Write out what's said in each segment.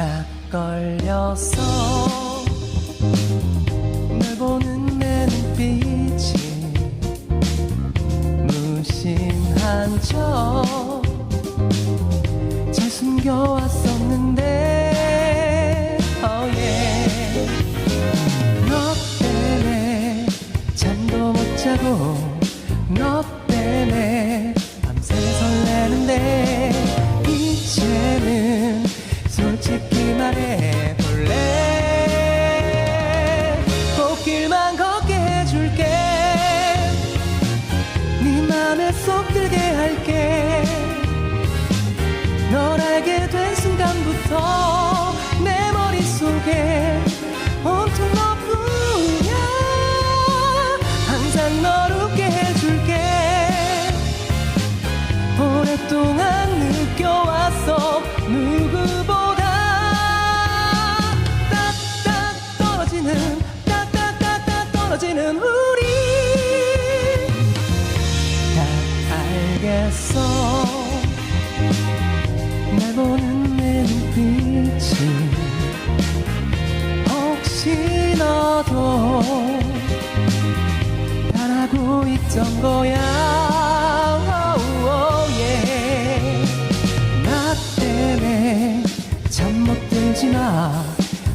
딱 걸려서 널 보는 내 눈빛이 무심한 척 잘 숨겨왔었는데 oh yeah. 에 잠도 못 자고 너 때문에 밤새 설레는데 누구보다 딱딱 떨어지는 딱딱딱딱 떨어지는 우리. 다 알겠어. 날 보는 내 눈빛이 혹시 너도 바라고 있던 거야 못 들지 마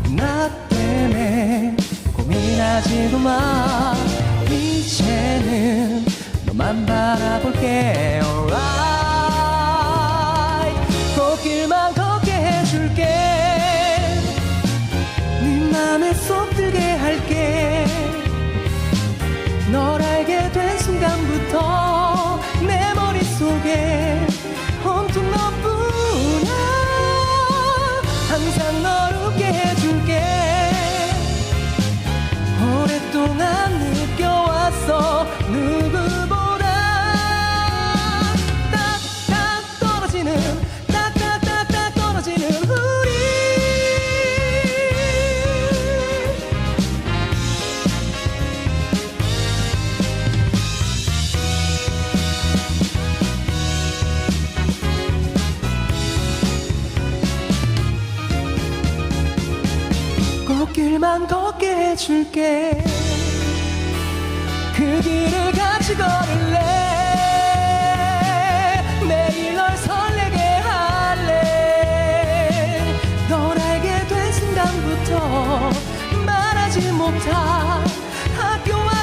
나 때문에 고민하지도 마 이제는 너만 바라볼게. Alright. 꽃길만 걷게 해줄게. 네 맘에 쏙 들게 할게. 널알 조금만 걷게 해줄게. 그 길을 같이 걸을래. 매일 널 설레게 할래. 널 알게 된 순간부터 말하지 못한 학교와